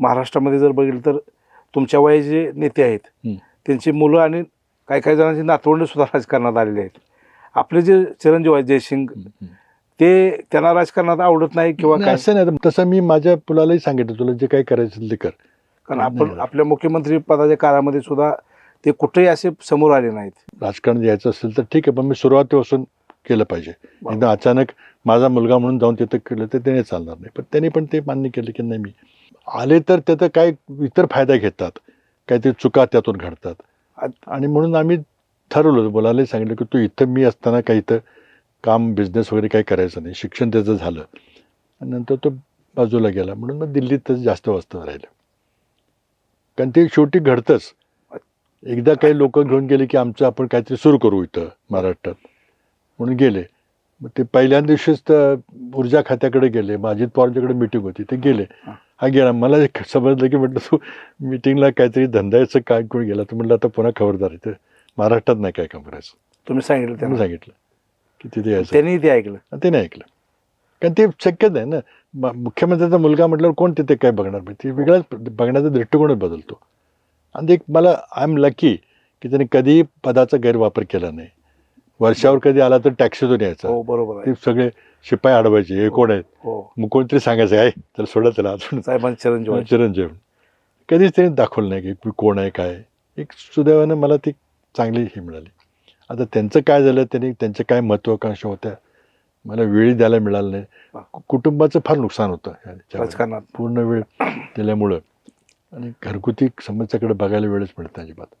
महाराष्ट्रामध्ये जर बघितलं तर तुमच्या वयाचे जे नेते आहेत. त्यांची मुलं आणि काही काही जणांची नातवंड सुद्धा राजकारणात आलेले आहेत. आपले जे चिरंजीव आहेत जयसिंग ते त्यांना राजकारणात आवडत नाही किंवा काय? असं नाही. तसं मी माझ्या मुलालाही सांगितलं तुला जे काही करायचं ते कर. कारण आपण. आपल्या मुख्यमंत्री पदाच्या काळामध्ये सुद्धा ते कुठेही असे समोर आले नाहीत. राजकारण द्यायचं असेल तर ठीक आहे पण मी सुरुवातीपासून केलं पाहिजे. एकदम अचानक माझा मुलगा म्हणून जाऊन तिथं केलं तर त्याने चालणार नाही. पण त्यांनी पण ते मान्य केलं की नाही मी आले तर त्याचा काय इतर फायदा घेतात. काहीतरी चुका त्यातून घडतात. आणि म्हणून आम्ही ठरवलं मुलालाही सांगितलं की तू इथं मी असताना काही इथं काम बिझनेस वगैरे काही करायचं नाही. शिक्षण त्याचं झालं. आणि नंतर तो बाजूला गेला. म्हणून मग दिल्लीतच जास्त वास्तव राहिलं. कारण ते शेवटी घडतंच. एकदा काही लोक घेऊन गेले की आमचं आपण काहीतरी सुरू करू इथं महाराष्ट्रात. म्हणून गेले. मग ते पहिल्या दिवशीच तर ऊर्जा खात्याकडे गेले. मग अजित पवारच्याकडे मिटिंग होती. ते गेले. हा. गेला. मला एक समजलं की म्हटलं तू मिटिंगला काहीतरी धंद्याचं काय कोण गेला. तर म्हटलं आता पुन्हा खबरदार आहे. ते महाराष्ट्रात नाही काय काम करायचं. तुम्ही सांगितलं त्यांनी सांगितलं की तिथे यायचं. त्यांनी ते ऐकलं. ते नाही ऐकलं. कारण ते शक्यच नाही ना. मुख्यमंत्र्याचा मुलगा म्हटल्यावर कोण तिथे काय बघणार? ते वेगळाच बघण्याचा दृष्टिकोनच बदलतो. आणि एक मला आय एम लकी की त्याने कधीही पदाचा गैरवापर केला नाही. वर्षावर कधी आला तर टॅक्सीतून यायचा. हो बरोबर आहे. ते सगळे शिपाई अडवायचे हे कोण आहेत? हो. मग कोणतरी सांगायचं आहे तर सोडा त्याला अजून. साहेबांचे चिरंजीव आहेत. चिरंजीव. कधीच त्यांनी दाखवलं नाही की मी कोण आहे काय आहे. एक सुदैवानं मला ती चांगली ही मिळाली. आता त्यांचं काय झालं त्यांनी त्यांच्या काय महत्वाकांक्षा होत्या मला वेळी द्यायला मिळालं नाही. कु- कुटुंबाचं फार नुकसान होतं. राजकारणात. पूर्ण वेळ दिल्यामुळं. आणि घरगुती समस्याकडे बघायला वेळच मिळत नाही अजिबात.